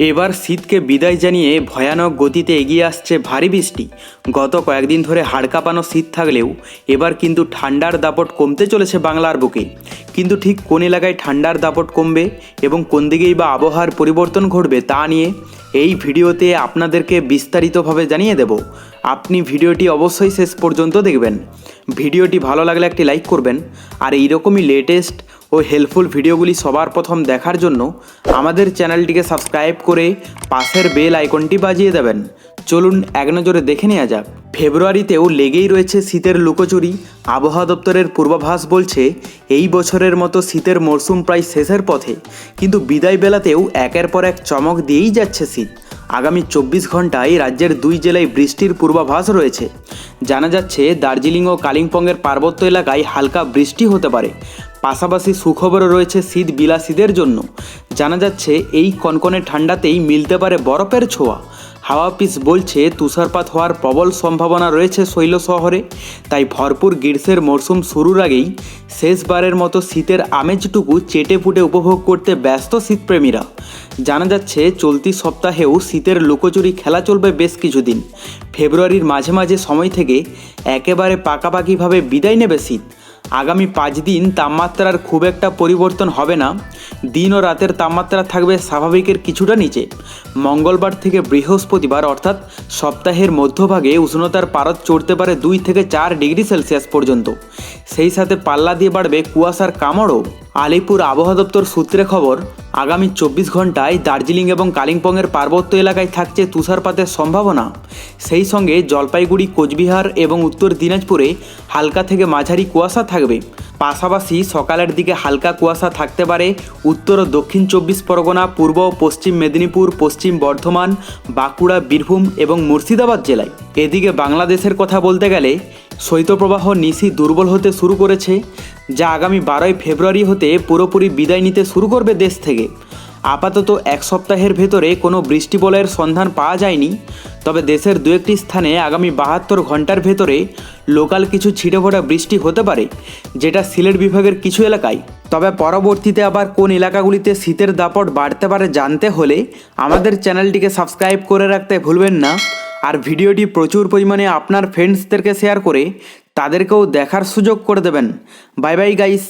এবার শীতকে বিদায় জানিয়ে ভয়ানক গতিতে এগিয়ে আসছে ভারী বৃষ্টি। গত কয়েকদিন ধরে হাড়কাঁপানো শীত থাকলেও এবার কিন্তু ঠান্ডার দাপট কমতে চলেছে বাংলার বুকে। কিন্তু ঠিক কোন এলাকায় ঠান্ডার দাপট কমবে এবং কোন দিকেই বা আবহাওয়ার পরিবর্তন ঘটবে তা নিয়ে এই ভিডিওতে আপনাদেরকে বিস্তারিতভাবে জানিয়ে দেব। আপনি ভিডিওটি অবশ্যই শেষ পর্যন্ত দেখবেন। ভিডিওটি ভালো লাগলে একটি লাইক করবেন। আর এইরকমই লেটেস্ট ও হেল্পফুল ভিডিওগুলি সবার প্রথম দেখার জন্য আমাদের চ্যানেলটিকে সাবস্ক্রাইব করে পাশের বেল আইকনটি বাজিয়ে দেবেন। চলুন এক নজরে দেখে নেওয়া যাক। ফেব্রুয়ারিতেও লেগেই রয়েছে শীতের লুকোচুরি। আবহাওয়া দপ্তরের পূর্বাভাস বলছে, এই বছরের মতো শীতের মরশুম প্রায় শেষের পথে। কিন্তু বিদায় বেলাতেও একের পর এক চমক দিয়েই যাচ্ছে শীত। আগামী চব্বিশ ঘন্টায় রাজ্যের দুই জেলায় বৃষ্টির পূর্বাভাস রয়েছে। জানা যাচ্ছে, দার্জিলিং ও কালিম্পংয়ের পার্বত্য এলাকায় হালকা বৃষ্টি হতে পারে। পাশাপাশি সুখবরও রয়েছে শীত বিলাসীদের জন্য। জানা যাচ্ছে, এই কনকনে ঠান্ডাতেই মিলতে পারে বরফের ছোঁয়া। হাওয়া পিস বলছে, তুষারপাত হওয়ার প্রবল সম্ভাবনা রয়েছে শৈল শহরে। তাই ভরপুর গ্রীষ্মের মরশুম শুরুর আগেই শেষবারের মতো শীতের আমেজটুকু চেটে ফুটে উপভোগ করতে ব্যস্ত শীতপ্রেমীরা। জানা যাচ্ছে, চলতি সপ্তাহেও শীতের লুকোচুরি খেলা চলবে বেশ কিছুদিন। ফেব্রুয়ারির মাঝে মাঝে সময় থেকে একেবারে পাকাপাকিভাবে বিদায় নেবে শীত। আগামী পাঁচ দিন তাপমাত্রার খুব একটা পরিবর্তন হবে না। দিন ও রাতের তাপমাত্রা থাকবে স্বাভাবিকের কিছুটা নিচে। মঙ্গলবার থেকে বৃহস্পতিবার, অর্থাৎ সপ্তাহের মধ্যভাগে উষ্ণতার পারদ চড়তে পারে দুই থেকে চার ডিগ্রি সেলসিয়াস পর্যন্ত। সেই সাথে পাল্লা দিয়ে বাড়বে কুয়াশার কামড়ও। আলিপুর আবহাওয়া দপ্তর সূত্রে খবর, আগামী চব্বিশ ঘন্টায় দার্জিলিং এবং কালিম্পংয়ের পার্বত্য এলাকায় থাকছে তুষারপাতের সম্ভাবনা। সেই সঙ্গে জলপাইগুড়ি, কোচবিহার এবং উত্তর দিনাজপুরে হালকা থেকে মাঝারি কুয়াশা থাকবে। পাশাপাশি সকালের দিকে হালকা কুয়াশা থাকতে পারে উত্তর ও দক্ষিণ চব্বিশ পরগনা, পূর্ব পশ্চিম মেদিনীপুর, পশ্চিম বর্ধমান, বাঁকুড়া, বীরভূম এবং মুর্শিদাবাদ জেলায়। এদিকে বাংলাদেশের কথা বলতে গেলে, শৈত্যপ্রবাহ নিশি দুর্বল হতে শুরু করেছে। যা আগামী বারোই ফেব্রুয়ারি হতে পুরোপুরি বিদায় নিতে শুরু করবে দেশ থেকে। আপাতত এক সপ্তাহের ভেতরে কোনো বৃষ্টি বলয়ের সন্ধান পাওয়া যায়নি, তবে দেশের দু একটি স্থানে আগামী বাহাত্তর ঘণ্টার ভেতরে লোকাল কিছু ছিটেফোঁটা বৃষ্টি হতে পারে, যেটা সিলেট বিভাগের কিছু এলাকায়। তবে পরবর্তীতে আবার কোন এলাকাগুলিতে শীতের দাপট বাড়তে পারে জানতে হলে আমাদের চ্যানেলটিকে সাবস্ক্রাইব করে রাখতে ভুলবেন না। আর ভিডিওটি প্রচুর পরিমাণে আপনার ফ্রেন্ডসদেরকে শেয়ার করে তাদেরকেও দেখার সুযোগ করে দেবেন। Bye bye guys